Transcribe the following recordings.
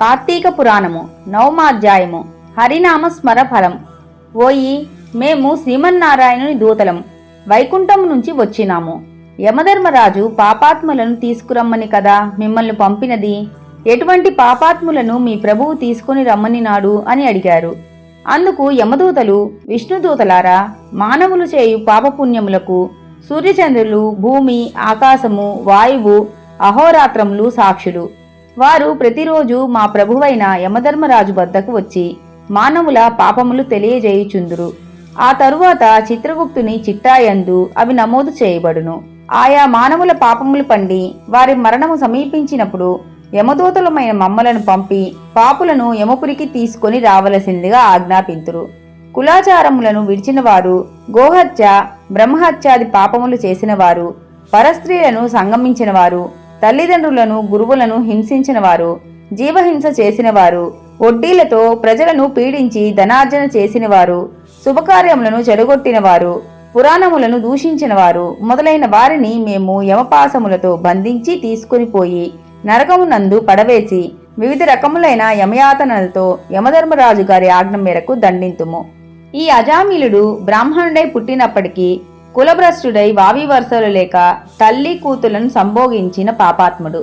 కార్తీక పురాణము నవమాధ్యాయము హరినామ స్మర ఫలం. ఓయి మేము శ్రీమన్నారాయణుని దూతలం. వైకుంఠం నుంచి వచ్చినాము. యమధర్మరాజు పాపాత్ములను తీసుకురమ్మని కదా మిమ్మల్ని పంపినది? ఎటువంటి పాపాత్ములను మీ ప్రభువు తీసుకుని రమ్మనినాడు అని అడిగారు. అందుకు యమదూతలు విష్ణుదూతలారా మానవులు చేయు పాపపుణ్యములకు సూర్యచంద్రులు భూమి ఆకాశము వాయువు అహోరాత్రములు సాక్షులు. వారు ప్రతిరోజు మా ప్రభువైన యమధర్మరాజు వద్దకు వచ్చి మానవుల పాపములు తెలియజేయుచుందురు. ఆ తరువాత చిత్రగుప్తుని చిట్టాయందు అవి నమోదు చేయబడును. ఆయా మానవుల పాపములు పండి వారి మరణము సమీపించినప్పుడు యమదూతలమైన మమ్మలను పంపి పాపులను యమపురికి తీసుకొని రావలసిందిగా ఆజ్ఞాపింతురు. కులాచారములను విడిచినవారు గోహత్య బ్రహ్మహత్యాది పాపములు చేసినవారు పరస్త్రీలను సంగమించినవారు తల్లిదండ్రులను గురువులను హింసించిన వారు జీవహింస చేసిన వారు వడ్డీలతో ప్రజలను పీడించి ధనార్జన చేసిన వారు శుభకార్యములను చెడగొట్టిన వారు పురాణములను దూషించిన వారు మొదలైన వారిని మేము యమపాసములతో బంధించి తీసుకుని పోయి నరకమునందు పడవేసి వివిధ రకములైన యమయాతనలతో యమధర్మరాజు గారి ఆజ్ఞ మేరకు దండింతుము. ఈ అజామిలుడు బ్రాహ్మణుడై పుట్టినప్పటికీ కులభ్రష్టుడై వావి వరుసలు లేక తల్లి కూతులను సంభోగించిన పాపాత్ముడు.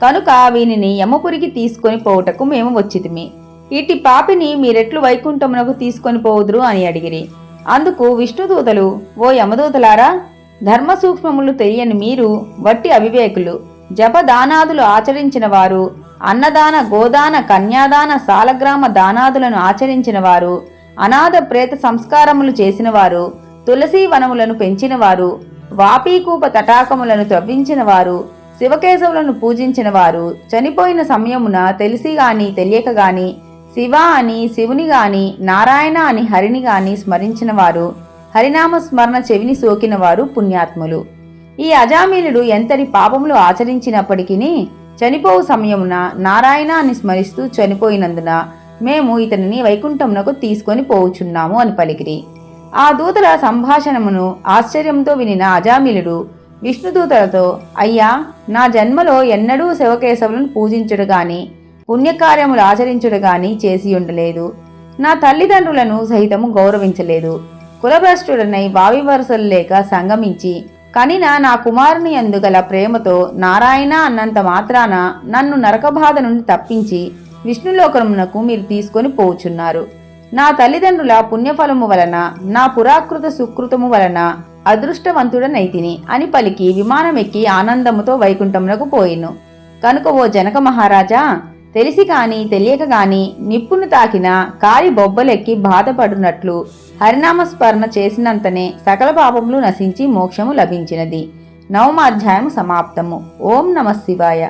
కనుక వీనిని యమపురికి తీసుకొని పోవుటకు మేము వచ్చితిమి. ఇటు పాపిని మీరెట్లు వైకుంఠమునకు తీసుకొని పోవుదురు అని అడిగిరి. అందుకు విష్ణుదూతలు ఓ యమదూతలారా! ధర్మ సూక్ష్మములు తెలియని మీరు వట్టి అవివేకులు. జపదానాదులు ఆచరించిన వారు అన్నదాన గోదాన కన్యాదాన సాలగ్రామ దానాదులను ఆచరించిన వారు అనాథ ప్రేత సంస్కారములు చేసిన వారు తులసీ వనములను పెంచినవారు వాపీకూప తటాకములను త్రవ్వించినవారు శివకేశవులను పూజించిన వారు చనిపోయిన సమయమున తెలిసి గాని తెలియక గాని శివ అని శివుని గాని నారాయణ అని హరిని గాని స్మరించిన వారు హరినామ స్మరణ చెవిని సోకిన వారు పుణ్యాత్ములు. ఈ అజామీలుడు ఎంతటి పాపములు ఆచరించినప్పటికీ చనిపోవు సమయమున నారాయణ అని స్మరిస్తూ చనిపోయినందున మేము ఇతనిని వైకుంఠమునకు తీసుకొని పోవుచున్నాము అని పలికిరి. ఆ దూతల సంభాషణమును ఆశ్చర్యంతో వినిన అజామిలుడు విష్ణుదూతలతో అయ్యా నా జన్మలో ఎన్నడూ శివకేశవులను పూజించుడు గాని పుణ్యకార్యములు ఆచరించుడు గాని చేసి ఉండలేదు. నా తల్లిదండ్రులను సహితము గౌరవించలేదు. కులభ్రష్టుడనై వావి వరుసలు లేక సంగమించి కనిన నా కుమారుని అందుగల ప్రేమతో నారాయణ అన్నంత మాత్రాన నన్ను నరకబాధ నుండి తప్పించి విష్ణులోకమునకు మీరు తీసుకొని పోచున్నారు. నా తల్లిదండ్రుల పుణ్యఫలము వలన నా పురాకృత సుకృతము వలన అదృష్టవంతుడనైతిని అని పలికి విమానమెక్కి ఆనందముతో వైకుంఠమునకు పోయిను. కనుక ఓ జనక మహారాజా తెలిసి కాని తెలియక గాని నిప్పును తాకిన కాలి బొబ్బలెక్కి బాధపడునట్లు హరినామస్మరణ చేసినంతనే సకల పాపములు నశించి మోక్షము లభించినది. నవమాధ్యాయము సమాప్తము. ఓం నమ శివాయ.